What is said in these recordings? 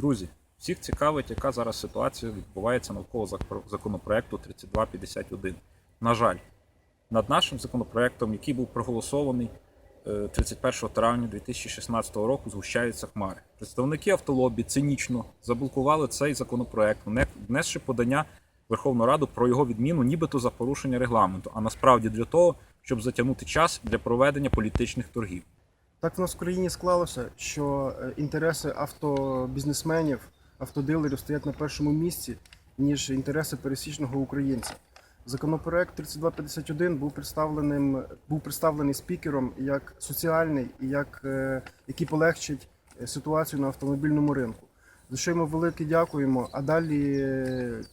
Друзі, всіх цікавить, яка зараз ситуація відбувається навколо законопроекту 3251. На жаль, над нашим законопроектом, який був проголосований е, 31 травня 2016 року, згущаються хмари. Представники автолобі цинічно заблокували цей законопроект, внесши подання Верховну Раду про його відміну, нібито за порушення регламенту, а насправді для того, щоб затягнути час для проведення політичних торгів. Так в нас в країні склалося, що е, інтереси автобізнесменів, автодилерів стоять на першому місці, ніж інтереси пересічного українця. Законопроект 3251 був представленим, був представлений спікером як соціальний і як е, який полегшить е, ситуацію на автомобільному ринку. За що йому велике дякуємо. А далі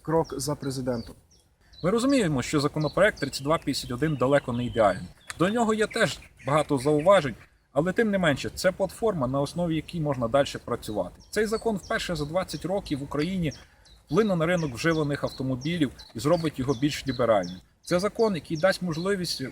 крок за президентом. Ми розуміємо, що законопроект 3251 далеко не ідеальний. До нього є теж багато зауважень, але тим не менше, це платформа, на основі якій можна далі працювати. Цей закон вперше за 20 років в Україні вплине на ринок вживаних автомобілів і зробить його більш ліберальним. Це закон, який дасть можливість в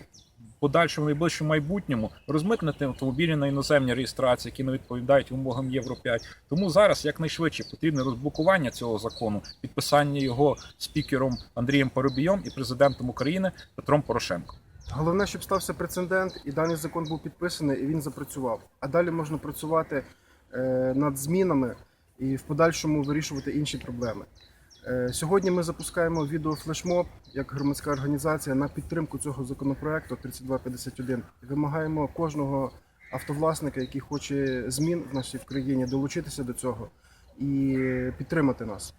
подальшому найближчому майбутньому розмитнити автомобілі на іноземні реєстрації, які не відповідають вимогам Євро 5. Тому зараз якнайшвидше потрібне розблокування цього закону, підписання його спікером Андрієм Парубієм і президентом України Петром Порошенком. Головне, щоб стався прецедент, і даний закон був підписаний, і він запрацював. А далі можна працювати е, над змінами і в подальшому вирішувати інші проблеми. Е, Сьогодні ми запускаємо відеофлешмоб як громадська організація на підтримку цього законопроекту 3251. Вимагаємо кожного автовласника, який хоче змін в нашій країні, долучитися до цього і підтримати нас.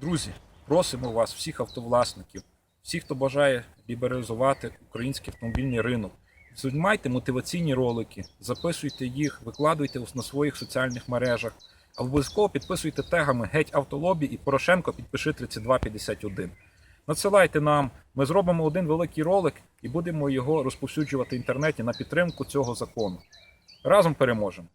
Друзі, просимо вас, всіх автовласників, всіх, хто бажає лібералізувати український автомобільний ринок. Знімайте мотиваційні ролики, записуйте їх, викладуйте на своїх соціальних мережах. А обов'язково підписуйте тегами Геть Автолобі і Порошенко підпиши 3251. Надсилайте нам, ми зробимо один великий ролик і будемо його розповсюджувати в інтернеті на підтримку цього закону. Разом переможемо!